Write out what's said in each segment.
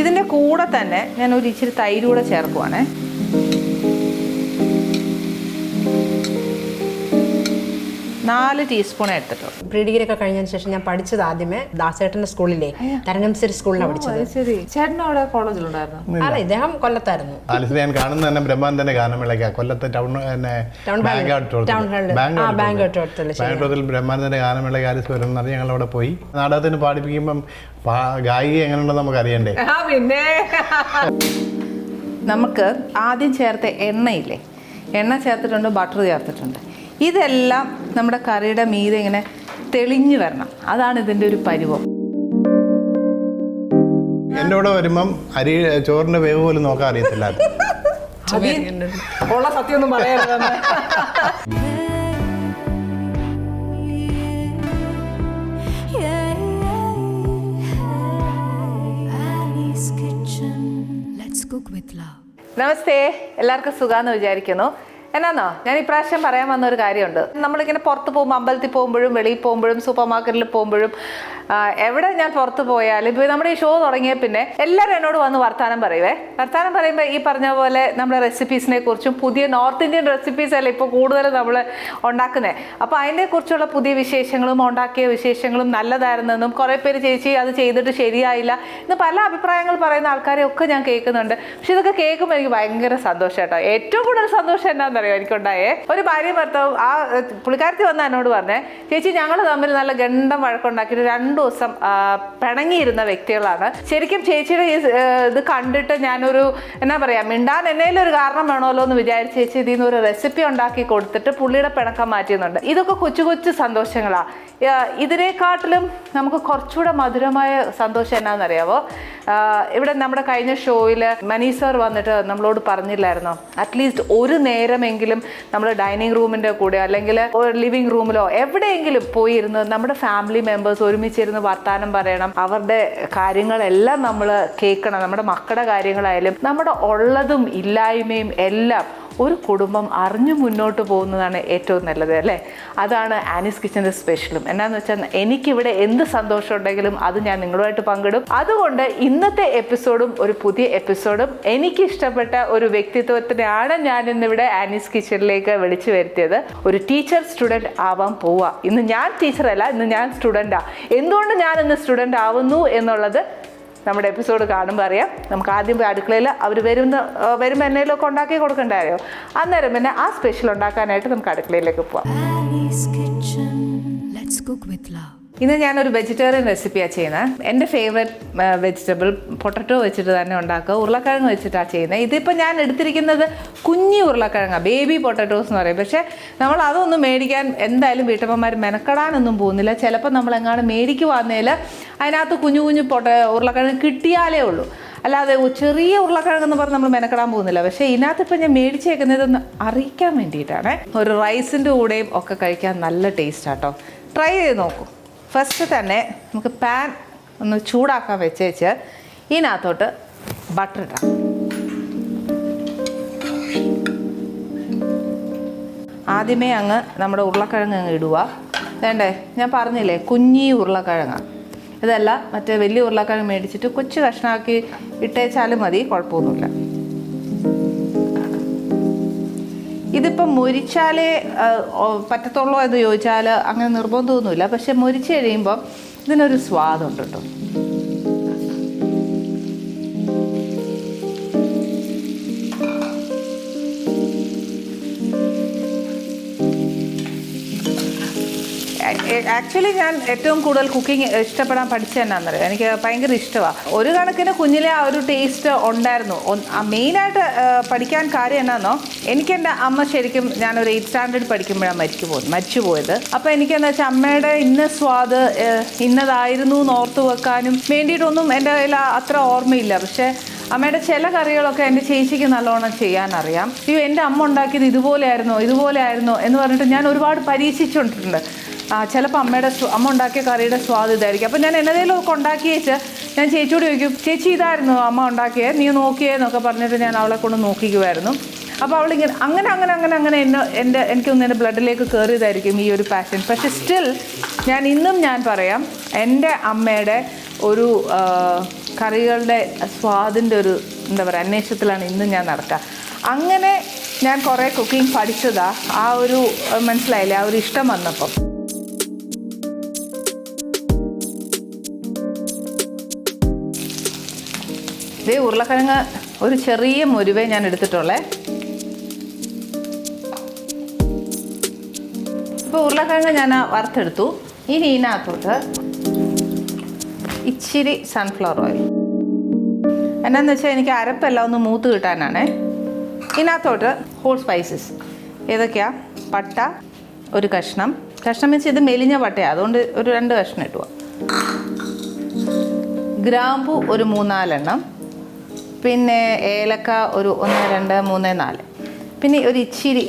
ഇതിന്റെ കൂടെ തന്നെ ഞാൻ ഒരു ഇച്ചിരി തൈര് ചേർക്കുവാണേ. നാല് ടീസ്പൂൺ എടുത്തിട്ടുള്ളൂ. പ്രീ ഡിഗ്രി ഒക്കെ കഴിഞ്ഞതിന് ശേഷം ഞാൻ പഠിച്ചത് ആദ്യമേ ദാസേട്ടന്റെ സ്കൂളിലെ തരംഗംസരി സ്കൂളിലാണ് പഠിച്ചത് ചേട്ടൻ കോളേജിലുണ്ടായിരുന്നു? അല്ല ഇദ്ദേഹം കൊല്ലത്തായിരുന്നു. ഞാൻ കാണുന്ന തന്നെ ബ്രഹ്മാനന്ദന്റെ ഗാനമേളയ്ക്ക കൊല്ലത്ത് ടൗൺ തന്നെ ടൗൺ ഹാളിൽ. ബാങ്ക് ഔട്ട് ടൗൺ ഹാളിൽ. ബാങ്ക് ആ, ഔട്ട് ബാങ്ക് റോഡിൽ. ഔട്ട് റോഡിൽ, ബാങ്ക് ഔട്ടിൽ ബ്രഹ്മാനന്ദന്റെ ഗാനമേളയ്ക്ക് ആലിസ് വരുന്ന ഞങ്ങൾ അവിടെ പോയി. നാടകത്തിന് പാടിപ്പിക്കുമ്പം ഗായിക എങ്ങനെയുണ്ടെന്ന് നമുക്ക് അറിയണ്ടേ ആ പിന്നെ. നമുക്ക് ആദ്യം ചേർത്ത എണ്ണയില്ലേ? എണ്ണ ചേർത്തിട്ടുണ്ട് ബട്ടർ ചേർത്തിട്ടുണ്ട്. ഇതെല്ലാം നമ്മുടെ കറിയുടെ മീതെ ഇങ്ങനെ തെളിഞ്ഞു വരണം. അതാണ് ഇതിന്റെ ഒരു പരുവം. എന്റെ കൂടെ വരുമ്പം അരി ചോറിന്റെ വേവ് പോലും നോക്കാൻ അറിയത്തില്ല. ഉള്ള സത്യമൊന്നും പറയരുത് Annie's Kitchen. Let's cook with love. നമസ്തേ. എല്ലാവർക്കും സുഖാന്ന് വിചാരിക്കുന്നു. എന്നാന്നോ? ഞാൻ ഇപ്രാവശ്യം പറയാൻ വന്ന ഒരു കാര്യമുണ്ട്. നമ്മളിങ്ങനെ പുറത്ത് പോകുമ്പോൾ അമ്പലത്തിൽ പോകുമ്പോഴും വെളിയിൽ പോകുമ്പോഴും സൂപ്പർ മാർക്കറ്റിൽ പോകുമ്പോഴും എവിടെ ഞാൻ പുറത്ത് പോയാലും ഇപ്പോൾ നമ്മുടെ ഈ ഷോ തുടങ്ങിയ പിന്നെ എല്ലാവരും എന്നോട് വന്ന് വർത്താനം പറയുവേ. വർത്താനം പറയുമ്പോൾ ഈ പറഞ്ഞ പോലെ നമ്മുടെ റെസിപ്പീസിനെ കുറിച്ചും പുതിയ നോർത്ത് ഇന്ത്യൻ റെസിപ്പീസ് അല്ലേ ഇപ്പോൾ കൂടുതൽ നമ്മൾ ഉണ്ടാക്കുന്നത് അപ്പോൾ അതിനെക്കുറിച്ചുള്ള പുതിയ വിശേഷങ്ങളും ഉണ്ടാക്കിയ വിശേഷങ്ങളും നല്ലതായിരുന്നെന്നും കുറേ പേര് ചേച്ചി അത് ചെയ്തിട്ട് ശരിയായില്ല എന്ന് പല അഭിപ്രായങ്ങൾ പറയുന്ന ആൾക്കാരെയൊക്കെ ഞാൻ കേൾക്കുന്നുണ്ട്. പക്ഷെ ഇതൊക്കെ കേൾക്കുമ്പോൾ എനിക്ക് ഭയങ്കര സന്തോഷം കേട്ടോ ഏറ്റവും കൂടുതൽ സന്തോഷം എന്താണെന്നറിയോ എനിക്കുണ്ടായേ. ഒരു ഭാര്യ ഭർത്താവ് ആ പുള്ളിക്കാരത്തി വന്ന എന്നോട് പറഞ്ഞേ ചേച്ചി ഞങ്ങൾ തമ്മിൽ നല്ല ഗണ്ടം വഴക്കുണ്ടാക്കിയിട്ട് രണ്ടു ദിവസം പിണങ്ങിയിരുന്ന വ്യക്തികളാണ്. ശരിക്കും ചേച്ചിയുടെ ഈ ഇത് കണ്ടിട്ട് ഞാനൊരു എന്നാ പറയാ മിണ്ടാൻ എന്നേലും ഒരു കാരണം വേണമല്ലോ എന്ന് വിചാരിച്ച് ചേച്ചി ഇതിൽ നിന്ന് ഒരു റെസിപ്പി ഉണ്ടാക്കി കൊടുത്തിട്ട് പുള്ളിയുടെ പിണക്കം മാറ്റിയുന്നുണ്ട്. ഇതൊക്കെ കൊച്ചു കൊച്ചു സന്തോഷങ്ങളാണ് ഇതിനെക്കാട്ടിലും നമുക്ക് കുറച്ചുകൂടെ മധുരമായ സന്തോഷം എന്നാണെന്നറിയാവോ ഇവിടെ നമ്മുടെ കഴിഞ്ഞ ഷോയിൽ മനീസർ സർ വന്നിട്ട് നമ്മളോട് പറഞ്ഞില്ലായിരുന്നോ? അറ്റ്ലീസ്റ്റ് ഒരു നേരമെങ്കിലും നമ്മൾ ഡൈനിങ് റൂമിന്റെ കൂടെ അല്ലെങ്കിൽ ലിവിങ് റൂമിലോ എവിടെയെങ്കിലും പോയിരുന്ന് നമ്മുടെ ഫാമിലി മെമ്പേഴ്സ് ഒരുമിച്ചിരുന്ന് വർത്താനം പറയണം. അവരുടെ കാര്യങ്ങളെല്ലാം നമ്മൾ കേൾക്കണം. നമ്മുടെ മക്കളുടെ കാര്യങ്ങളായാലും നമ്മുടെ ഉള്ളതും ഇല്ലായ്മയും എല്ലാം ഒരു കുടുംബം അറിഞ്ഞു മുന്നോട്ട് പോകുന്നതാണ് ഏറ്റവും നല്ലത് അല്ലേ? അതാണ് ആനീസ് കിച്ചന്റെ സ്പെഷ്യലും. എന്നാന്ന് വെച്ചാൽ എനിക്കിവിടെ എന്ത് സന്തോഷം ഉണ്ടെങ്കിലും അത് ഞാൻ നിങ്ങളുമായിട്ട് പങ്കിടും. അതുകൊണ്ട് ഇന്നത്തെ എപ്പിസോഡും ഒരു പുതിയ എപ്പിസോഡും എനിക്ക് ഇഷ്ടപ്പെട്ട ഒരു വ്യക്തിത്വത്തിനെയാണ് ഞാൻ ഇന്നിവിടെ ആനീസ് കിച്ചണിലേക്ക് വിളിച്ചു വരുത്തിയത്. ഒരു ടീച്ചർ സ്റ്റുഡന്റ് ആവാൻ പോവുക ഇന്ന് ഞാൻ ടീച്ചറല്ല ഇന്ന് ഞാൻ സ്റ്റുഡന്റാ എന്തുകൊണ്ട് ഞാൻ ഇന്ന് സ്റ്റുഡന്റ് ആവുന്നു എന്നുള്ളത് നമ്മുടെ എപ്പിസോഡ് കാണുമ്പോൾ അറിയാം. നമുക്ക് ആദ്യം അടുക്കളയിൽ അവർ വരുന്ന വരുമ്പോൾ എന്തെങ്കിലുമൊക്കെ ഉണ്ടാക്കി കൊടുക്കണ്ടായോ? അന്നേരം പിന്നെ ആ സ്പെഷ്യൽ ഉണ്ടാക്കാനായിട്ട് നമുക്ക് അടുക്കളയിലേക്ക് പോവാം. ഇന്ന് ഞാനൊരു വെജിറ്റേറിയൻ റെസിപ്പിയാണ് ചെയ്യുന്നത് എന്റെ ഫേവറേറ്റ് വെജിറ്റബിൾ പൊട്ടറ്റോ വെച്ചിട്ട് തന്നെ ഉണ്ടാക്കുക. ഉരുളക്കിഴങ്ങ് വെച്ചിട്ടാണ് ചെയ്യുന്നത് ഇതിപ്പോൾ ഞാൻ എടുത്തിരിക്കുന്നത് കുഞ്ഞി ഉരുളക്കിഴങ്ങാണ് ബേബി പൊട്ടറ്റോസ് എന്ന് പറയും. പക്ഷേ നമ്മൾ അതൊന്നും മേടിക്കാൻ എന്തായാലും വീട്ടമ്മമാർ മെനക്കെടാനൊന്നും പോകുന്നില്ല. ചിലപ്പോൾ നമ്മൾ എങ്ങാണ്ട് മേടിക്കുവാന്നേൽ അതിനകത്ത് കുഞ്ഞു കുഞ്ഞു പൊട്ട ഉരുളക്കിഴങ്ങ് കിട്ടിയാലേ ഉള്ളൂ. അല്ലാതെ ചെറിയ ചെറിയ ഉരുളക്കിഴങ്ങെന്ന് പറഞ്ഞ് നമ്മൾ മെനക്കെടാൻ പോകുന്നില്ല. പക്ഷേ ഇതിനകത്ത് ഇപ്പം ഞാൻ മേടിച്ചേക്കുന്നതൊന്ന് അറിയിക്കാൻ വേണ്ടിയിട്ടാണ്. ഒരു റൈസിന്റെ കൂടെയും ഒക്കെ കഴിക്കാൻ നല്ല ടേസ്റ്റാട്ടോ ട്രൈ ചെയ്ത് നോക്കൂ. ഫസ്റ്റ് തന്നെ നമുക്ക് പാൻ ഒന്ന് ചൂടാക്കാൻ വെച്ചേച്ച് ഇതിനകത്തോട്ട് ബട്ടർ ഇടാം. ആദ്യമേ അങ്ങ് നമ്മുടെ ഉരുളക്കിഴങ്ങ് അങ്ങ് ഇടുക. വേണ്ടേ? ഞാൻ പറഞ്ഞില്ലേ കുഞ്ഞി ഉരുളക്കിഴങ്ങ്. ഇതല്ല മറ്റേ വലിയ ഉരുളക്കിഴങ്ങ് മേടിച്ചിട്ട് കൊച്ചു കഷ്ണമാക്കി ഇട്ടേച്ചാലും മതി കുഴപ്പമൊന്നുമില്ല. ഇതിപ്പം മുരിച്ചാലേ പറ്റത്തുള്ളൂ എന്ന് ചോദിച്ചാൽ അങ്ങനെ നിർബന്ധമൊന്നുമില്ല. പക്ഷെ മുരിച്ച് കഴിയുമ്പോൾ ഇതിനൊരു സ്വാദുണ്ട് കേട്ടോ. ആക്ച്വലി ഞാൻ ഏറ്റവും കൂടുതൽ കുക്കിംഗ് ഇഷ്ടപ്പെടാൻ പഠിച്ചത് എന്നാന്നറിയോ? എനിക്ക് ഭയങ്കര ഇഷ്ടമാണ് ഒരു കണക്കിന് കുഞ്ഞിലെ ആ ഒരു ടേസ്റ്റ് ഉണ്ടായിരുന്നു. മെയിനായിട്ട് പഠിക്കാൻ കാര്യം എന്നാന്നോ? എനിക്ക് എന്റെ അമ്മ ശരിക്കും ഒരു എയ്റ്റ് സ്റ്റാൻഡേർഡ് പഠിക്കുമ്പോഴാണ് മരിച്ചു പോകുന്നത് മരിച്ചു പോയത് അപ്പോൾ എനിക്കെന്താ വെച്ചാൽ അമ്മയുടെ ഇന്ന സ്വാദ് ഇന്നതായിരുന്നു എന്ന് ഓർത്തു വെക്കാനും വേണ്ടിയിട്ടൊന്നും എന്റെ കയ്യിൽ അത്ര ഓർമ്മയില്ല. പക്ഷേ അമ്മയുടെ ചില കറികളൊക്കെ എന്റെ ചേച്ചിക്ക് നല്ലോണം ചെയ്യാനറിയാം. അയ്യോ എന്റെ അമ്മ ഉണ്ടാക്കിയത് ഇതുപോലെ ഇതുപോലെയായിരുന്നോ ഇതുപോലെ ആയിരുന്നു എന്ന് പറഞ്ഞിട്ട് ഞാൻ ഒരുപാട് പരീക്ഷിച്ചുകൊണ്ടിട്ടുണ്ട്. ചിലപ്പോൾ അമ്മയുടെ അമ്മ ഉണ്ടാക്കിയ കറിയുടെ സ്വാദ് ഇതായിരിക്കും. അപ്പോൾ ഞാൻ എന്നതേലും ഒക്കെ ഉണ്ടാക്കി വെച്ച് ഞാൻ ചേച്ചിയോട് ചോദിക്കും ചേച്ചി ഇതായിരുന്നു അമ്മ ഉണ്ടാക്കിയത് നീ നോക്കിയേ? എന്നൊക്കെ പറഞ്ഞിട്ട് ഞാൻ അവളെ കൊണ്ട് നോക്കിക്കുമായിരുന്നു അപ്പോൾ അവളിങ്ങനെ അങ്ങനെ അങ്ങനെ അങ്ങനെ അങ്ങനെ എന്നെ എന്റെ എനിക്കൊന്ന് എന്റെ ബ്ലഡിലേക്ക് കയറിയതായിരിക്കും ഈ ഒരു പാഷൻ. പക്ഷേ സ്റ്റിൽ ഞാൻ ഇന്നും ഞാൻ പറയാം എന്റെ അമ്മയുടെ ഒരു കറികളുടെ സ്വാദിന്റെ ഒരു എന്താ പറയുക അന്വേഷണത്തിലാണ് ഇന്നും ഞാൻ നടക്കുക അങ്ങനെ ഞാൻ കുറേ കുക്കിംഗ് പഠിച്ചതാണ് ആ ഒരു മനസ്സിലായില്ലേ? ആ ഒരു ഇഷ്ടം വന്നപ്പം. ഇതേ ഉരുളക്കിഴങ്ങ് ഒരു ചെറിയ മുരുവേ ഞാൻ എടുത്തിട്ടുള്ളേ. ഇപ്പോൾ ഉരുളക്കിഴങ്ങ് ഞാൻ വറുത്തെടുത്തു. ഇനി ഇതിനകത്തോട്ട് ഇച്ചിരി സൺഫ്ലവർ ഓയിൽ എന്നാന്ന് വെച്ചാൽ എനിക്ക് അരപ്പെല്ലാം ഒന്ന് മൂത്ത് കിട്ടാനാണ്. ഇതിനകത്തോട്ട് ഹോൾ സ്പൈസസ് ഏതൊക്കെയാ? പട്ട ഒരു കഷ്ണം. കഷ്ണം വെച്ച് ഇത് മെലിഞ്ഞ പട്ടയാണ് അതുകൊണ്ട് ഒരു രണ്ട് കഷ്ണം ഇട്ടുക ഗ്രാമ്പു ഒരു മൂന്നാലെണ്ണം. പിന്നെ ഏലക്ക ഒരു ഒന്ന് രണ്ട് മൂന്ന് നാല്. പിന്നെ ഒരു ഇച്ചിരി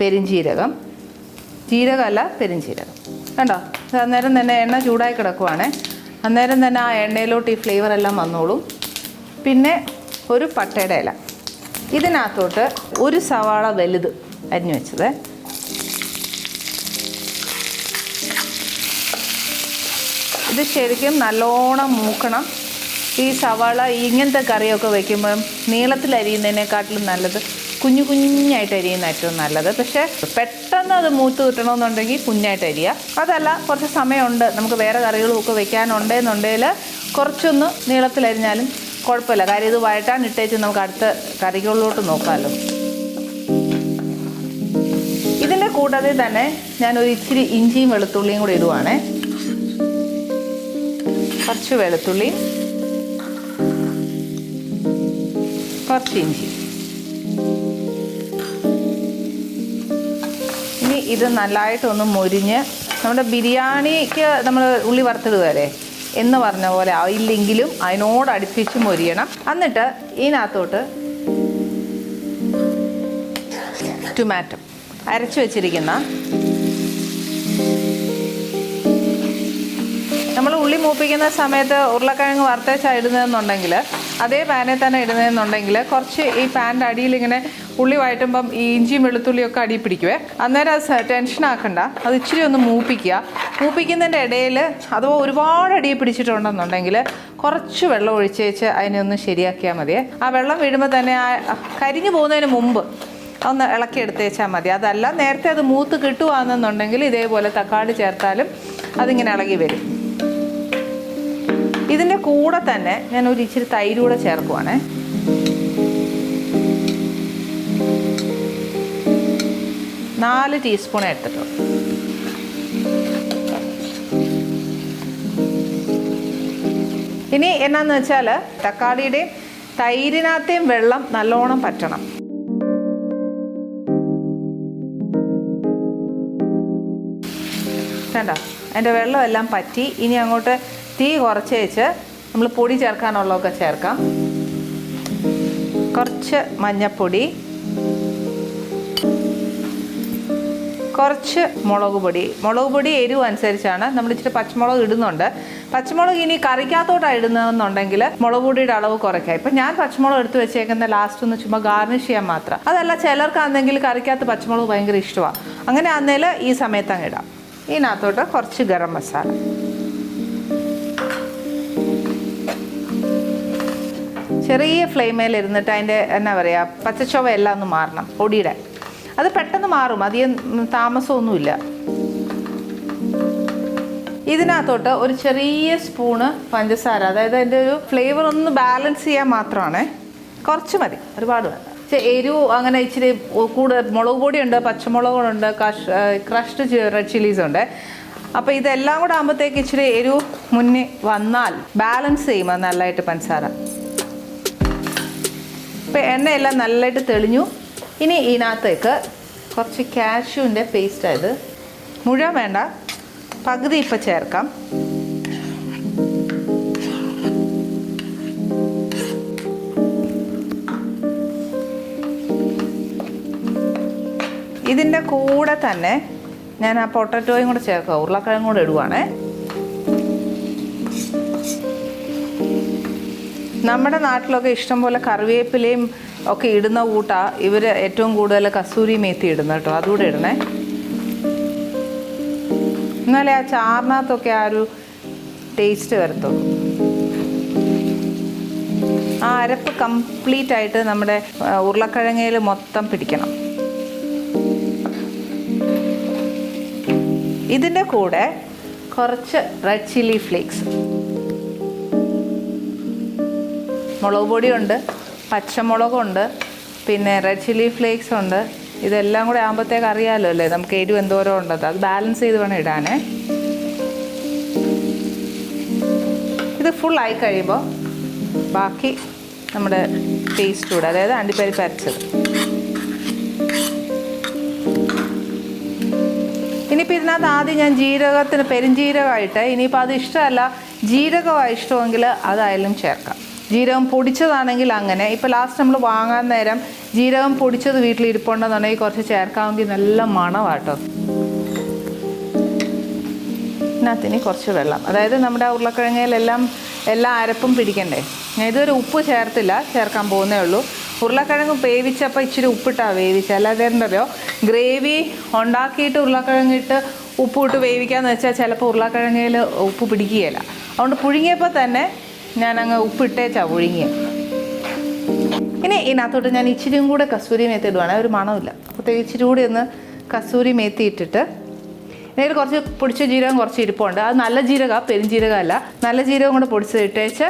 പെരിഞ്ജീരകം ജീരകമല്ല പെരിഞ്ജീരകം കണ്ടോ? അന്നേരം തന്നെ എണ്ണ ചൂടായി കിടക്കുവാണ്. അന്നേരം തന്നെ ആ എണ്ണയിലോട്ട് ഈ ഫ്ലേവർ എല്ലാം വന്നോളും. പിന്നെ ഒരു പട്ടയുടെ ഇല. ഇതിനകത്തോട്ട് ഒരു സവാള വലുത് അരിഞ്ഞു വെച്ചത്. ഇത് ശരിക്കും നല്ലോണം മൂക്കണം. ഈ സവാള ഇങ്ങനത്തെ കറിയൊക്കെ വെക്കുമ്പോൾ നീളത്തിൽ അരിയുന്നതിനെക്കാട്ടിലും നല്ലത് കുഞ്ഞു കുഞ്ഞായിട്ട് അരിയുന്ന ഏറ്റവും നല്ലത്. പക്ഷേ പെട്ടെന്ന് അത് മൂത്ത് കിട്ടണമെന്നുണ്ടെങ്കിൽ കുഞ്ഞായിട്ട് അരിയുക അതല്ല കുറച്ച് സമയമുണ്ട്. നമുക്ക് വേറെ കറികളുമൊക്കെ വെക്കാനുണ്ടെന്നുണ്ടെങ്കിൽ കുറച്ചൊന്ന് നീളത്തിൽ അരിഞ്ഞാലും കുഴപ്പമില്ല. കാര്യം ഇത് വഴറ്റാൻ ഇട്ടേച്ച് നമുക്ക് അടുത്ത കറികളിലോട്ട് നോക്കാമല്ലോ. ഇതിന്റെ കൂടാതെ തന്നെ ഞാൻ ഒരു ഇച്ചിരി ഇഞ്ചിയും വെളുത്തുള്ളിയും കൂടി ഇടുവാണേ. കുറച്ച് വെളുത്തുള്ളി കുറച്ച് ഇനി ഇത് നല്ലതായിട്ടൊന്ന് മൊരിഞ്ഞ് നമ്മുടെ ബിരിയാണിക്ക് നമ്മൾ ഉള്ളി വറുത്തിടുകയല്ലേ? എന്ന് പറഞ്ഞ പോലെ ആയില്ലെങ്കിലും അതിനോട് അടുപ്പിച്ച് മൊരിയണം. എന്നിട്ട് ഇതിനകത്തോട്ട് ടൊമാറ്റോ അരച്ചു വെച്ചിരിക്കുന്ന നമ്മൾ ഉള്ളി മൂപ്പിക്കുന്ന സമയത്ത് ഉരുളക്കിഴങ്ങ് വറുത്തേച്ചാണ് ഇടുന്നതെന്നുണ്ടെങ്കിൽ അതേ പാനിൽ തന്നെ ഇടുന്നതെന്നുണ്ടെങ്കിൽ കുറച്ച് ഈ പാന്റെ അടിയിൽ ഇങ്ങനെ ഉള്ളി വഴറ്റുമ്പം ഈ ഇഞ്ചിയും വെളുത്തുള്ളിയൊക്കെ അടി പിടിക്കുവേ അന്നേരം അത് ടെൻഷൻ ആക്കണ്ട. അത് ഇച്ചിരി ഒന്ന് മൂപ്പിക്കുക. മൂപ്പിക്കുന്നതിന്റെ ഇടയിൽ അഥവാ ഒരുപാട് അടിയെ പിടിച്ചിട്ടുണ്ടെന്നുണ്ടെങ്കിൽ കുറച്ച് വെള്ളം ഒഴിച്ചേച്ച് അതിനെ ഒന്ന് ശരിയാക്കിയാൽ മതിയേ ആ വെള്ളം വീഴുമ്പോൾ തന്നെ ആ കരിഞ്ഞു പോകുന്നതിന് മുമ്പ് ഒന്ന് ഇളക്കി എടുത്തേച്ചാൽ മതി. അതല്ല നേരത്തെ അത് മൂത്ത് കിട്ടുവാണെന്നുണ്ടെങ്കിൽ ഇതേപോലെ തക്കാളി ചേർത്താലും അതിങ്ങനെ ഇളകി വരും. ഇതിന്റെ കൂടെ തന്നെ ഞാൻ ഒരു ഇച്ചിരി തൈര് കൂടെ ചേർക്കുവാണേ. നാല് ടീസ്പൂൺ എടുത്തിട്ടു ഇനി എന്നാന്ന് വെച്ചാൽ തക്കാളിയുടെയും തൈരിനകത്തെയും വെള്ളം നല്ലോണം പറ്റണം. കണ്ടോ? അതിന്റെ വെള്ളമെല്ലാം പറ്റി. ഇനി അങ്ങോട്ട് തീ കുറച്ച് വെച്ച് നമ്മൾ പൊടി ചേർക്കാനുള്ളതൊക്കെ ചേർക്കാം. കുറച്ച് മഞ്ഞപ്പൊടി. കുറച്ച് മുളക് പൊടി. മുളക് പൊടി എരിവ് അനുസരിച്ചാണ് നമ്മൾ ഇച്ചിരി പച്ചമുളക് ഇടുന്നുണ്ട്. പച്ചമുളക് ഇനി കറിക്കകത്തോട്ടാണ് ഇടുന്നതെന്നുണ്ടെങ്കിൽ മുളക് പൊടിയുടെ അളവ് കുറയ്ക്കാം. ഇപ്പം ഞാൻ പച്ചമുളക് എടുത്ത് വെച്ചേക്കുന്ന ലാസ്റ്റ് ഒന്ന് ചുമ്മാ ഗാർണിഷ് ചെയ്യാൻ മാത്രം. അതല്ല ചിലർക്കാണെങ്കിൽ കറിക്കകത്ത് പച്ചമുളക് ഭയങ്കര ഇഷ്ടമാണ് അങ്ങനെ ആണെങ്കിൽ ഈ സമയത്ത് അങ്ങ് ഇടാം. ഇതിനകത്തോട്ട് കുറച്ച് ഗരം മസാല. ചെറിയ ഫ്ലെയിമേൽ ഇരുന്നിട്ട് അതിന്റെ എന്നാ പറയുക പച്ചച്ചൊവ എല്ലാം ഒന്ന് മാറണം പൊടിയുടെ അത് പെട്ടെന്ന് മാറും അധികം താമസമൊന്നുമില്ല. ഇതിനകത്തോട്ട് ഒരു ചെറിയ സ്പൂണ് പഞ്ചസാര അതായത് അതിന്റെ ഒരു ഫ്ലേവർ ഒന്ന് ബാലൻസ് ചെയ്യാൻ മാത്രമാണ് കുറച്ച് മതി ഒരുപാട് വേണ്ട. എരിവ് അങ്ങനെ ഇച്ചിരി കൂടുതൽ മുളക് പൊടിയുണ്ട് പച്ചമുളകുണ്ട് കഷ് ക്രഷ്ഡ് റെഡ് ചില്ലീസ് ഉണ്ട്. അപ്പോൾ ഇതെല്ലാം കൂടെ ആകുമ്പോഴത്തേക്ക് ഇച്ചിരി എരിവ് മുന്നേ വന്നാൽ ബാലൻസ് ചെയ്യുമ്പോൾ നല്ലതായിട്ട് പഞ്ചസാര. ഇപ്പം എണ്ണയെല്ലാം നല്ലതായിട്ട് തെളിഞ്ഞു. ഇനി ഇതിനകത്തേക്ക് കുറച്ച് കാഷ്യൂവിന്റെ പേസ്റ്റ് ആയത് മുഴുവൻ വേണ്ട. പകുതി ഇപ്പം ചേർക്കാം. ഇതിന്റെ കൂടെ തന്നെ ഞാൻ ആ പൊട്ടറ്റോയും കൂടെ ചേർക്കാം. ഉരുളക്കിഴങ്ങും കൂടെ ഇടുവാണേ. നമ്മുടെ നാട്ടിലൊക്കെ ഇഷ്ടംപോലെ കറിവേപ്പിലയും ഒക്കെ ഇടുന്ന കൂട്ടാ. ഇവർ ഏറ്റവും കൂടുതൽ കസൂരി മേത്തി ഇടുന്ന കേട്ടോ. അതുകൂടെ ഇടണേ. എന്നാലേ ആ ചാറിനകത്തൊക്കെ ആ ഒരു ടേസ്റ്റ് വരത്തുള്ളൂ. അരപ്പ് കംപ്ലീറ്റ് ആയിട്ട് നമ്മുടെ ആ, ഉരുളക്കിഴങ്ങയിൽ മൊത്തം പിടിക്കണം. ഇതിന്റെ കൂടെ കുറച്ച് റെഡ് ചില്ലി ഫ്ലേക്സ് മുളക് പൊടിയുണ്ട് പച്ചമുളകുണ്ട് പിന്നെ റെഡ് ചില്ലി ഫ്ലേക്സ് ഉണ്ട്. ഇതെല്ലാം കൂടെ ആകുമ്പോഴത്തേക്ക് അറിയാമല്ലോ അല്ലേ നമുക്ക് എരിവ് എന്തോരം ഉണ്ടത് അത് ബാലൻസ് ചെയ്ത് വേണം ഇടാനേ. ഇത് ഫുൾ ആയി കഴിയുമ്പോൾ ബാക്കി നമ്മുടെ പേസ്റ്റ് കൂടെ അതായത് അണ്ടിപ്പരിപ്പ് അരച്ചത്. ഇനിയിപ്പോൾ ഇതിനകത്ത് ആദ്യം ഞാൻ ജീരകത്തിന് പെരുംജീരകമായിട്ട് ഇനിയിപ്പോൾ അത് ഇഷ്ടമല്ല ജീരകമായി ഇഷ്ടമെങ്കിൽ അതായാലും ചേർക്കാം. ജീരകം പൊടിച്ചതാണെങ്കിൽ അങ്ങനെ. ഇപ്പോൾ ലാസ്റ്റ് നമ്മൾ വാങ്ങാൻ നേരം ജീരകം പൊടിച്ചത് വീട്ടിൽ ഇരിപ്പുണ്ടെന്നുണ്ടെങ്കിൽ കുറച്ച് ചേർക്കാമെങ്കിൽ നല്ല മണമാട്ടോ. ഇതിനകത്തിന് കുറച്ച് വെള്ളം. അതായത് നമ്മുടെ ഉരുളക്കിഴങ്ങയിലെല്ലാം എല്ലാ അരപ്പും പിടിക്കണ്ടേ? ഞാൻ ഇതുവരെ ഉപ്പ് ചേർത്തില്ല. ചേർക്കാൻ പോകുന്നേ ഉള്ളൂ. ഉരുളക്കിഴങ്ങ് വേവിച്ചപ്പോൾ ഇച്ചിരി ഉപ്പിട്ടാണ് വേവിച്ചത് അല്ലാതെ എന്തറിയോ ഗ്രേവി ഉണ്ടാക്കിയിട്ട് ഉരുളക്കിഴങ്ങിട്ട് ഉപ്പിട്ട് വേവിക്കാന്ന് വെച്ചാൽ ചിലപ്പോൾ ഉരുളക്കിഴങ്ങയിൽ ഉപ്പ് പിടിക്കുകയില്ല. അതുകൊണ്ട് പുഴുങ്ങിയപ്പോൾ തന്നെ ഞാൻ അങ്ങ് ഉപ്പിട്ടേച്ചാ ചവിഴുങ്ങിയ ഇനി ഇതിനകത്തോട്ട് ഞാൻ ഇച്ചിരിയും കൂടെ കസൂരി മേത്തി ഇടുവാണ്. ഒരു മണമില്ല അപ്പോഴത്തേക്ക് ഇച്ചിരി കൂടി ഒന്ന് കസൂരി മേത്തി ഇട്ടിട്ട് ഇതിൽ കുറച്ച് പൊടിച്ച ജീരകം കുറച്ച് ഇരിപ്പുണ്ട്. അത് നല്ല ജീരകമാണ് പെരുംജീരകമല്ല. നല്ല ജീരകം കൂടെ പൊടിച്ച് ഇട്ടേച്ച്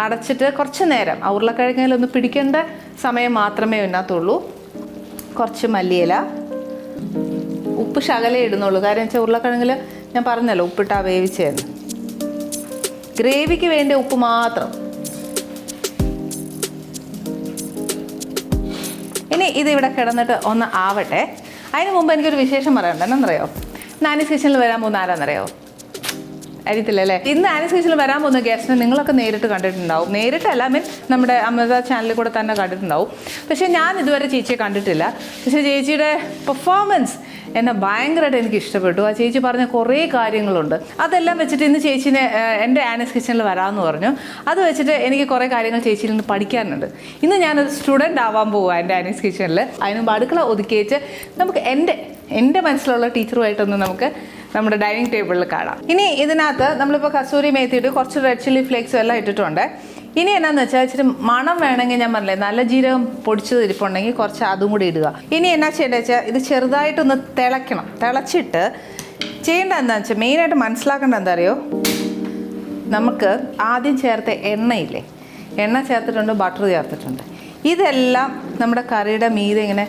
അടച്ചിട്ട് കുറച്ച് നേരം ആ ഉരുളക്കിഴങ്ങിലൊന്ന് പിടിക്കേണ്ട സമയം മാത്രമേ ഇതിനകത്തുള്ളൂ. കുറച്ച് മല്ലിയില. ഉപ്പ് ശകലേ ഇടുന്നുള്ളൂ. കാര്യം വെച്ചാൽ ഉരുളക്കിഴങ്ങിൽ ഞാൻ പറഞ്ഞല്ലോ ഉപ്പിട്ടാ വേവിച്ചതെന്ന് ഗ്രേവിക്ക് വേണ്ട ഉപ്പ് മാത്രം. ഇനി ഇത് ഇവിടെ കിടന്നിട്ട് ഒന്ന് ആവട്ടെ. അതിന് മുമ്പ് എനിക്കൊരു വിശേഷം പറയണ്ടെന്നറിയോ നാനീസ് കിച്ചണിൽ വരാൻ പോകുന്ന ആരാന്നറിയോ? അറിയത്തില്ലല്ലേ ഇന്ന് ആനീസ് കിച്ചണിൽ വരാൻ പോകുന്ന ഗസ്റ്റിനെ നിങ്ങളൊക്കെ നേരിട്ട് കണ്ടിട്ടുണ്ടാവും. നേരിട്ടല്ല മീൻ നമ്മുടെ അമൃത ചാനലിൽ കൂടെ തന്നെ കണ്ടിട്ടുണ്ടാവും. പക്ഷേ ഞാൻ ഇതുവരെ ചേച്ചിയെ കണ്ടിട്ടില്ല. പക്ഷേ ചേച്ചിയുടെ പെർഫോമൻസ് എന്നെ ഭയങ്കരമായിട്ട് എനിക്ക് ഇഷ്ടപ്പെട്ടു. ആ ചേച്ചി പറഞ്ഞ കുറേ കാര്യങ്ങളുണ്ട്. അതെല്ലാം വെച്ചിട്ട് ഇന്ന് ചേച്ചിനെ എന്റെ ആനസ് കിച്ചണിൽ വരാമെന്ന് പറഞ്ഞു. അത് വെച്ചിട്ട് എനിക്ക് കുറേ കാര്യങ്ങൾ ചേച്ചിയിൽ നിന്ന് പഠിക്കാനുണ്ട്. ഇന്ന് ഞാനൊരു സ്റ്റുഡന്റ് ആവാൻ പോവുക എന്റെ ആനസ് കിച്ചണിൽ അതിന് അടുക്കള ഒതുക്കിയേച്ച് നമുക്ക് എന്റെ എന്റെ മനസ്സിലുള്ള ടീച്ചറുമായിട്ടൊന്ന് നമുക്ക് നമ്മുടെ ഡൈനിങ് ടേബിളിൽ കാണാം. ഇനി ഇതിനകത്ത് നമ്മളിപ്പോൾ കസൂരി മേത്തിയിട്ട് കുറച്ച് റെഡ് ചില്ലി ഫ്ലേക്സും എല്ലാം ഇട്ടിട്ടുണ്ട്. ഇനി എന്നാന്ന് വെച്ചാൽ ഇച്ചിരി മണം വേണമെങ്കിൽ ഞാൻ പറഞ്ഞില്ലേ നല്ല ജീരകം പൊടിച്ചത് ഇരിപ്പുണ്ടെങ്കിൽ കുറച്ച് അതും കൂടി ഇടുക. ഇനി എന്നാ ചെയ്യേണ്ടത് വെച്ചാൽ ഇത് ചെറുതായിട്ടൊന്ന് തിളയ്ക്കണം. തിളച്ചിട്ട് ചെയ്യേണ്ട എന്താണെന്ന് വെച്ചാൽ മെയിനായിട്ട് മനസ്സിലാക്കേണ്ട എന്താ അറിയോ? നമുക്ക് ആദ്യം ചേർത്ത എണ്ണയില്ലേ എണ്ണ ചേർത്തിട്ടുണ്ട് ബട്ടർ ചേർത്തിട്ടുണ്ട്. ഇതെല്ലാം നമ്മുടെ കറിയുടെ മീതെ ഇങ്ങനെ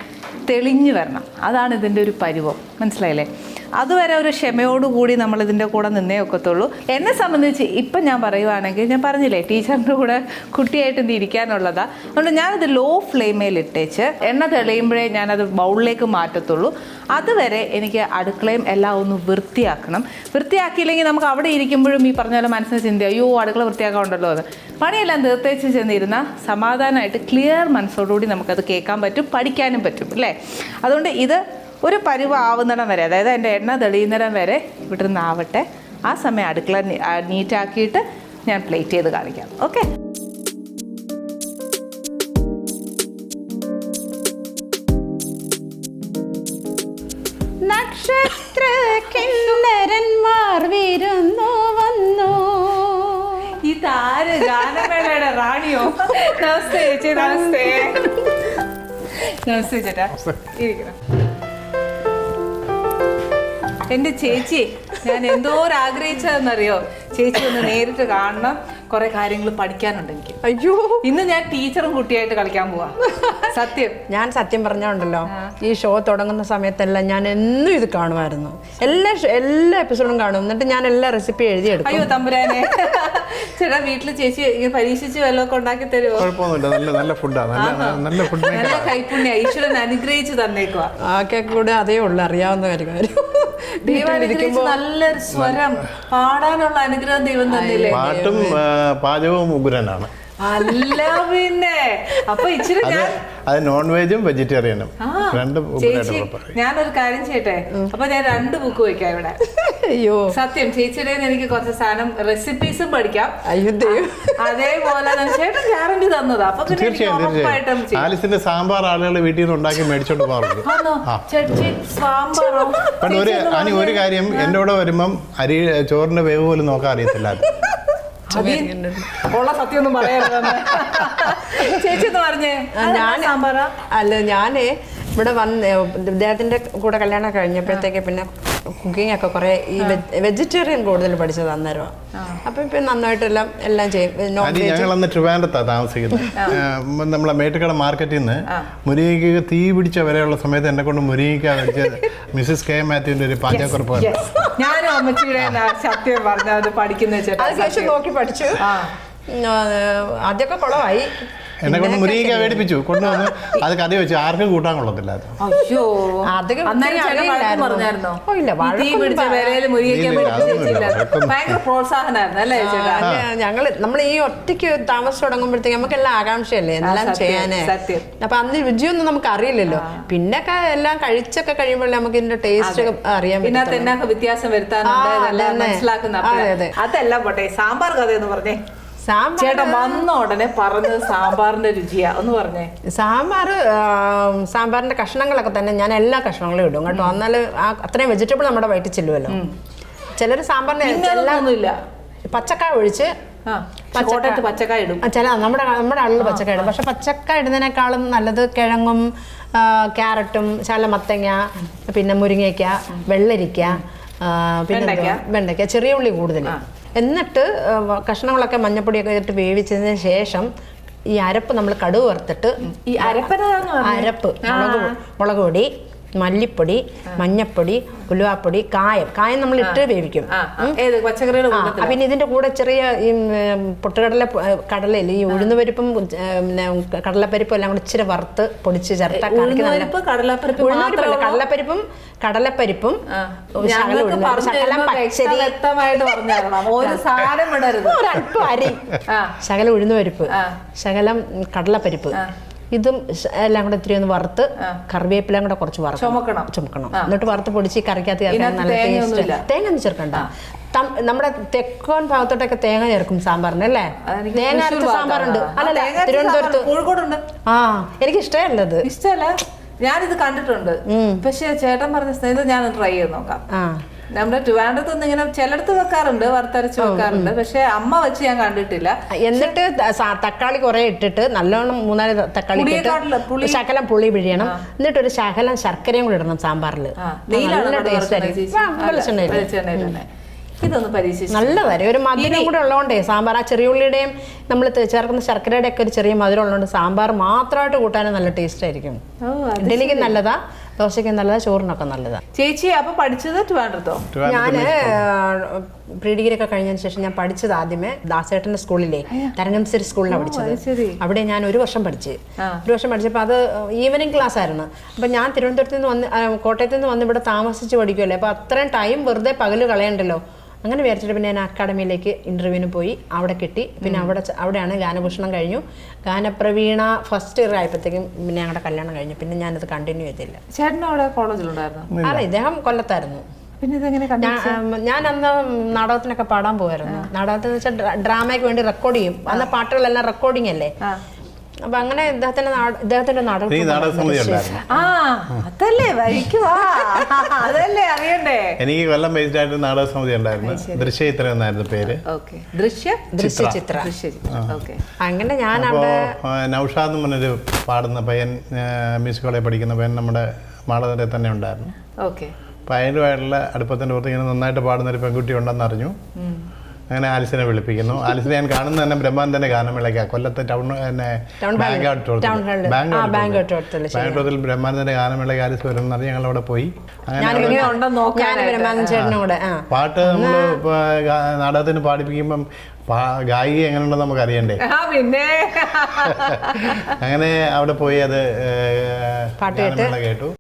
തെളിഞ്ഞു വരണം. അതാണ് ഇതിന്റെ ഒരു പരുവം. മനസ്സിലായില്ലേ? അതുവരെ ഒരു ക്ഷമയോടുകൂടി നമ്മൾ ഇതിന്റെ കൂടെ നിന്നേ ഒക്കത്തുള്ളൂ. എന്നെ സംബന്ധിച്ച് ഇപ്പം ഞാൻ പറയുവാണെങ്കിൽ ഞാൻ പറഞ്ഞില്ലേ ടീച്ചറിന്റെ കൂടെ കുട്ടിയായിട്ട് ഇന്ന് ഇരിക്കാനുള്ളതാ. അതുകൊണ്ട് ഞാനത് ലോ ഫ്ലെയിമേൽ ഇട്ടേച്ച് എണ്ണ തെളിയുമ്പോഴേ ഞാനത് ബൗളിലേക്ക് മാറ്റത്തുള്ളൂ. അതുവരെ എനിക്ക് അടുക്കളയും എല്ലാം ഒന്ന് വൃത്തിയാക്കണം. വൃത്തിയാക്കിയില്ലെങ്കിൽ നമുക്ക് അവിടെ ഇരിക്കുമ്പോഴും ഈ പറഞ്ഞ പോലെ മനസ്സിന് ചിന്ത അയ്യോ അടുക്കള വൃത്തിയാക്കാണ്ടല്ലോ എന്ന്. പണിയെല്ലാം തീർത്തേച്ച് ചെന്നിരുന്ന സമാധാനമായിട്ട് ക്ലിയർ മനസ്സോടുകൂടി നമുക്കത് കേൾക്കാൻ പറ്റും പഠിക്കാനും പറ്റും അല്ലേ? അതുകൊണ്ട് ഇത് ഒരു പരുവ ആവുന്നിടം വരെ അതായത് എന്റെ എണ്ണ തെളിയുന്നിടം വരെ ഇവിടെ നിന്ന് ആവട്ടെ ആ സമയം അടുക്കള നീറ്റാക്കിയിട്ട് ഞാൻ പ്ലേറ്റ് ചെയ്ത് കാണിക്കാം. ഓക്കെ? നക്ഷത്ര കിന്നരന്മാർ വിരുന്നു വന്നു. ഇതാര്? ഗാനമേളയുടെ റാണിയോ? നമസ്തേ ചേച്ചി നമസ്തേ. നമസ്തേ ചേട്ടാ. ഇരിക്കണം എന്റെ ചേച്ചി ഞാൻ എന്തോരം ആഗ്രഹിച്ചതെന്നറിയോ ചേച്ചി ഒന്ന് നേരിട്ട് കാണണം. കുറെ കാര്യങ്ങൾ പഠിക്കാനുണ്ട് എനിക്ക്. അയ്യോ. ഇന്ന് ഞാൻ ടീച്ചറും കുട്ടിയായിട്ട് കളിക്കാൻ പോവാ. സത്യം. ഞാൻ സത്യം പറഞ്ഞോണ്ടല്ലോ. ഈ ഷോ തുടങ്ങുന്ന സമയത്തെല്ലാം ഞാൻ എന്നും ഇത് കാണുമായിരുന്നു. എല്ലാ എല്ലാ എപ്പിസോഡും കാണും. എന്നിട്ട് ഞാൻ എല്ലാ റെസിപ്പി എഴുതിയെടുക്കും. അയ്യോ തമ്പുരാനെ. ചേട്ടാ വീട്ടിൽ ചേച്ചി ഇങ്ങനെ പരീക്ഷിച്ച് വല്ലതൊക്കെ ഉണ്ടാക്കി തരുമോ കുഴപ്പമൊന്നുമില്ല. നല്ല നല്ല ഫുഡാണ് നല്ല നല്ല ഫുഡ് നല്ല കൈപ്പുണ്യ. ഈശ്വരൻ അനുഗ്രഹിച്ച് തന്നേക്കുക ആക്കെ കൂടെ അതേ ഉള്ളു. അറിയാവുന്ന കാര്യം ദൈവം നല്ലൊരു സ്വരം. പാടാനുള്ള അനുഗ്രഹം ദൈവം തന്നില്ലേ? പാട്ടും പാചകവും ഉഗ്രനാണ്. അല്ല പിന്നെ. അപ്പൊ ഇച്ചിരി അത് ഞാൻ അത് നോൺ വെജും വെജിറ്റേറിയനും രണ്ട് ചേച്ചി ഞാനൊരു കാര്യം ചെയ്യട്ടെ? അപ്പൊ ഞാൻ രണ്ട് ബുക്ക് വയ്ക്കാം ഇവിടെ. അയ്യോ. സത്യം ചേച്ചിയുടെ എനിക്ക് കുറച്ച് സാധനം റെസിപ്പീസും പഠിക്കാം. അയ്യോ ദൈവം. അതേപോലെ ചേട്ടൻ ഗ്യാരണ്ടി തന്നതാ. അപ്പൊ ആലിസിന്റെ സാമ്പാർ ആളുകൾ വീട്ടിൽ നിന്ന് ഉണ്ടാക്കി മേടിച്ചോണ്ട് പോകാറുണ്ട്. ഒരു കാര്യം എന്റെ കൂടെ വരുമ്പം അരി ചോറിന്റെ വേവ് പോലും നോക്കാൻ അറിയത്തില്ല ഉള്ള ചേച്ചി എന്ന് പറഞ്ഞേ. ഞാൻ സാമ്പാറാ? അല്ല ഞാനേ ഇവിടെ വന്ന് അദ്ദേഹത്തിന്റെ കൂടെ കല്യാണം കഴിഞ്ഞപ്പോഴത്തേക്ക് പിന്നെ കുക്കിംഗ് ഒക്കെ കുറെ ഈ വെജിറ്റേറിയൻ കൂടുതൽ പഠിച്ചത് അന്നേരം അപ്പൊ ഇപ്പൊ നന്നായിട്ടെല്ലാം എല്ലാം ചെയ്യും. ഞങ്ങൾ അന്ന് ട്രിവാൻഡത്താണ് താമസിക്കുന്നത്. നമ്മളെ മേട്ടുകട മാർക്കറ്റിൽ നിന്ന് മുരിങ്ങയ്ക്ക് തീ പിടിച്ച വരെയുള്ള സമയത്ത് എന്നെ കൊണ്ട് മുരിങ്ങയ്ക്ക വെച്ച് മിസ്സിസ് കെ മാത്യുവിന്റെ ഒരു പാചകക്കുറിപ്പ്. ഞാനും അമ്മച്ചിയുടെ സത്യം പറഞ്ഞ അത് പഠിക്കുന്ന നോക്കി പഠിച്ചു. ആദ്യമൊക്കെ കുളമായി എന്നെ കൊണ്ട് മുരിങ്ങയ്ക്ക മേടിപ്പിച്ചു കൊണ്ടുവന്ന് അത് കഥ വെച്ചു. ആർക്കും കൂട്ടാൻ കൊള്ളത്തില്ല അത് അയ്യോ. അതൊക്കെ അന്നേരം ഒത്തിരി ചേട്ടൻ വഴക്ക് അറിയില്ലായിരുന്നു. പറഞ്ഞായിരുന്നോ? ഓ, ഇല്ല, ഈ തീ വഴക്കൊന്നും പിടിച്ച പറ- വിരയിൽ മുരിക്കാൻ ഇല്ല, ഇല്ല, അതൊന്നുമില്ല, വഴക്കൊന്നും. ഭയങ്കര പ്രോത്സാഹനായിരുന്നു അല്ലേ ചേട്ടാ? അല്ല, ഞങ്ങൾ നമ്മൾ ഈ ഒറ്റയ്ക്ക് താമസം തുടങ്ങുമ്പോഴത്തേക്ക് നമുക്കെല്ലാം ആകാംക്ഷയല്ലേ? എല്ലാം സത്യം, ചെയ്യാനേ. സത്യം. അപ്പൊ അന്ന് രുചിയൊന്നും നമുക്ക് അറിയില്ലല്ലോ പിന്നൊക്കെ എല്ലാം കഴിച്ചൊക്കെ കഴിയുമ്പോഴേ നമുക്ക് ഇതിന്റെ ടേസ്റ്റ് അറിയാൻ പിന്നെ പറ്റും വ്യത്യാസം വരുത്താനുണ്ട് ആ, ഇതെല്ലാം അതന്നെ. മനസ്സിലാക്കുന്ന അതെ, അതെ. അതെല്ലാം പോട്ടെ സാമ്പാർ കഥ എന്ന് പറഞ്ഞേ. സാമ്പാർ ചേട്ടൻ വന്ന ഉടനെ പറഞ്ഞത് സാമ്പാറിന്റെ രുചിയാ. ഒന്ന് പറഞ്ഞേ. സാമ്പാർ സാമ്പാറിന്റെ കഷ്ണങ്ങളൊക്കെ തന്നെ ഞാൻ എല്ലാ കഷ്ണങ്ങളും ഇടും. കേട്ടോ എന്നാൽ അത്രയും വെജിറ്റബിൾ നമ്മുടെ വയറ്റിൽ ചെല്ലുമല്ലോ ചിലർ സാമ്പാറിന് പച്ചക്കായ ഒഴിച്ച് പച്ചക്കായ ഇടും. ചില നമ്മുടെ നമ്മുടെ ആളിൽ പച്ചക്കായ ഇടും. പക്ഷെ പച്ചക്കായ ഇടുന്നതിനേക്കാളും നല്ലത് കിഴങ്ങും ക്യാരറ്റും ശാല മത്തങ്ങ പിന്നെ മുരിങ്ങയ്ക്ക വെള്ളരിക്ക പിന്നെ? വെണ്ടയ്ക്ക. ചെറിയ ഉള്ളി കൂടുതൽ എന്നിട്ട് കഷ്ണങ്ങളൊക്കെ മഞ്ഞപ്പൊടിയൊക്കെ ഇട്ട് വേവിച്ചതിന് ശേഷം ഈ അരപ്പ് നമ്മൾ കടുവ് വറുത്തിട്ട് ഈ അരപ്പ്? അരപ്പ് മുളക് മുളക് പൊടി മല്ലിപ്പൊടി മഞ്ഞപ്പൊടി ഉലുവാപ്പൊടി കായം. കായം നമ്മൾ ഇട്ട് വേവിക്കും. ഏത്? പച്ചക്കറിയുടെ പിന്നെ ഇതിന്റെ കൂടെ ചെറിയ ഈ പൊട്ടുകടല കടലയിൽ ഈ ഉഴുന്നുപരിപ്പും പരിപ്പും പിന്നെ കടലപ്പരിപ്പും എല്ലാം കൂടെ ഇച്ചിരി വറുത്ത് പൊടിച്ച് ചേർത്ത കടലപ്പരിപ്പ് കടലപ്പരിപ്പും ഒരല്പം അരി. ശകലം ഉഴുന്നുപരിപ്പ് ശകലം കടലപ്പരിപ്പ്. ഇതും എല്ലാം കൂടെ ഇത്തിരി ഒന്ന് വറുത്ത് കറിവേപ്പിലും കൂടെ കുറച്ച് വറുത്ത് ചുമക്കണം. ചുമക്കണം. എന്നിട്ട് വറുത്ത് പൊടിച്ച് കറിക്കകത്ത് ചേർക്കാൻ നല്ല. ടേസ്റ്റ് തേങ്ങ ഒന്നും ചേർക്കണ്ട. നമ്മുടെ തെക്കോൻ ഭാഗത്തോട്ടൊക്കെ തേങ്ങ ചേർക്കും സാമ്പാറിന് അല്ലേ? തേങ്ങ അരച്ച സാമ്പാറുണ്ട്. അല്ലല്ലേ തിരുവനന്തപുരത്ത് കോഴിക്കോടുണ്ട്. ആ എനിക്ക് ഇഷ്ടമല്ലത് ഇഷ്ടമല്ല. ഞാനിത് കണ്ടിട്ടുണ്ട്. പക്ഷെ ചേട്ടൻ പറഞ്ഞ സ്നേഹിതം ഞാൻ ട്രൈ ചെയ്ത് നോക്കാം. നമ്മുടെ ട്രിവാൻഡ്രത്ത് നിന്ന് ഇങ്ങനെ ചിലടത്ത് വെക്കാറുണ്ട് വറുത്തരച്ച് വെക്കാറുണ്ട്. പക്ഷെ അമ്മ വെച്ച് ഞാൻ കണ്ടിട്ടില്ല. എന്നിട്ട് തക്കാളി കുറെ ഇട്ടിട്ട് നല്ലോണം മൂന്നാൽ തക്കാളി ഇട്ടിട്ട് ശകലം പുളി പിഴിയണം. എന്നിട്ട് ഒരു ശകലം ശർക്കരയും കൂടി ഇടണം സാമ്പാറിൽ നല്ല ടേസ്റ്റ്? ആയിരിക്കും. ഇതൊന്ന് പരീക്ഷിച്ചു നല്ലതായിരിക്കും ഒരു മധുരം കൂടെ ഉള്ളതുകൊണ്ടേ സാമ്പാർ ആ ചെറിയുള്ളിയുടെയും നമ്മൾ ചേർക്കുന്ന ശർക്കരയുടെ ഒക്കെ ഒരു ചെറിയ മധുരം ഉള്ളതുകൊണ്ട് സാമ്പാർ മാത്രമായിട്ട് കൂട്ടാനും നല്ല ടേസ്റ്റ് ആയിരിക്കും. അത് നല്ലതാ. ദോശയ്ക്ക് നല്ലതാ ചോറിനൊക്കെ നല്ലതാണ് ചേച്ചി അപ്പൊ പഠിച്ചത് ട്രിവാൻഡ്രത്തോ? ഞാൻ പ്രീ ഡിഗ്രി ഒക്കെ കഴിഞ്ഞതിന് ശേഷം ഞാൻ പഠിച്ചത് ആദ്യമേ ദാസേട്ടന്റെ സ്കൂളിലെ തരംഗംസരി സ്കൂളിലാണ് പഠിച്ചത്. അവിടെ ഞാൻ ഒരു വർഷം പഠിച്ച്. ഒരു വർഷം പഠിച്ചപ്പോൾ അത് ഈവനിങ് ക്ലാസ് ആയിരുന്നു അപ്പം ഞാൻ തിരുവനന്തപുരത്ത് നിന്ന് വന്ന് കോട്ടയത്ത് നിന്ന് വന്ന് ഇവിടെ താമസിച്ച് പഠിക്കുമല്ലേ അപ്പോൾ അത്രയും ടൈം വെറുതെ പകൽ കളയണ്ടല്ലോ. അങ്ങനെ വിചാരിച്ചിട്ട് പിന്നെ ഞാൻ അക്കാഡമിയിലേക്ക് ഇന്റർവ്യൂവിന് പോയി. അവിടെ കിട്ടി. പിന്നെ അവിടെ അവിടെയാണ് ഗാനഭൂഷണം കഴിഞ്ഞു. ഗാനപ്രവീണ ഫസ്റ്റ് ഇയർ ആയപ്പോഴത്തേക്കും പിന്നെ ഞങ്ങളുടെ കല്യാണം കഴിഞ്ഞു. പിന്നെ ഞാനത് കണ്ടിന്യൂ ചെയ്തില്ല. ചേട്ടൻ അവിടെ കോളേജിലുണ്ടായിരുന്നു? അല്ല ഇദ്ദേഹം കൊല്ലത്തായിരുന്നു. പിന്നെ ഇതെങ്ങനെ കണ്ടു ഞാൻ ഞാൻ അന്ന് നാടകത്തിനൊക്കെ പാടാൻ പോയായിരുന്നു നാടകത്തിന് വെച്ചാൽ ഡ്രാമയ്ക്ക് വേണ്ടി റെക്കോർഡ് ചെയ്യും. അന്ന് പാട്ടുകളെല്ലാം റെക്കോർഡിംഗ് അല്ലേ? അപ്പൊ അങ്ങനെ ഇദ്ദേഹത്തിന്റെ ഇദ്ദേഹത്തിന്റെ നാടകം ആ അതല്ലേ? വഴിക്കുവാ അതല്ലേ അറിയണ്ടേ? എനിക്ക് കൊല്ലം ബേസ്ഡ് ആയിട്ട് നാടക സമിതി ഉണ്ടായിരുന്നു. ദൃശ്യചിത്ര എന്നായിരുന്നു പേര്. ഓക്കെ. ദൃശ്യ? ദൃശ്യചിത്ര ദൃശ്യ അങ്ങനെ ഞാൻ അവിടെ നൗഷാദ് എന്ന് പറഞ്ഞൊരു പാടുന്ന പയ്യൻ മ്യൂസിക് കോളേജിൽ പഠിക്കുന്ന പയ്യൻ നമ്മുടെ മാളതരെ തന്നെ ഉണ്ടായിരുന്നു. ഓക്കെ. അപ്പോൾ അതിന്റെതായിട്ടുള്ള അടുപ്പത്തിന്റെ പുറത്ത് ഇങ്ങനെ നന്നായിട്ട് പാടുന്ന ഒരു പെൺകുട്ടി ഉണ്ടെന്ന് അറിഞ്ഞു. അങ്ങനെ ആലിസിനെ വിളിപ്പിക്കുന്നു. ആലിസിനെ ഞാൻ കാണുന്ന തന്നെ ബ്രഹ്മാനന്ദന്റെ ഗാനമേളയ്ക്ക. കൊല്ലത്തെ ടൗൺ തന്നെ Town hall. Bank out Town hall. ആ, bank out ശരി. ബാങ്ക് ഔട്ടിൽ ബ്രഹ്മാനന്ദന്റെ ഗാനമേളയ്ക്ക് ആലിസ് വരും എന്ന് ഞങ്ങൾ അവിടെ പോയി. പാട്ട് നമ്മൾ നാടകത്തിന് പാടിപ്പിക്കുമ്പം ഗായിക എങ്ങനെയുണ്ടെന്ന് നമുക്ക് അറിയണ്ടേ പിന്നെ. അങ്ങനെ അവിടെ പോയി അത് കേട്ടു.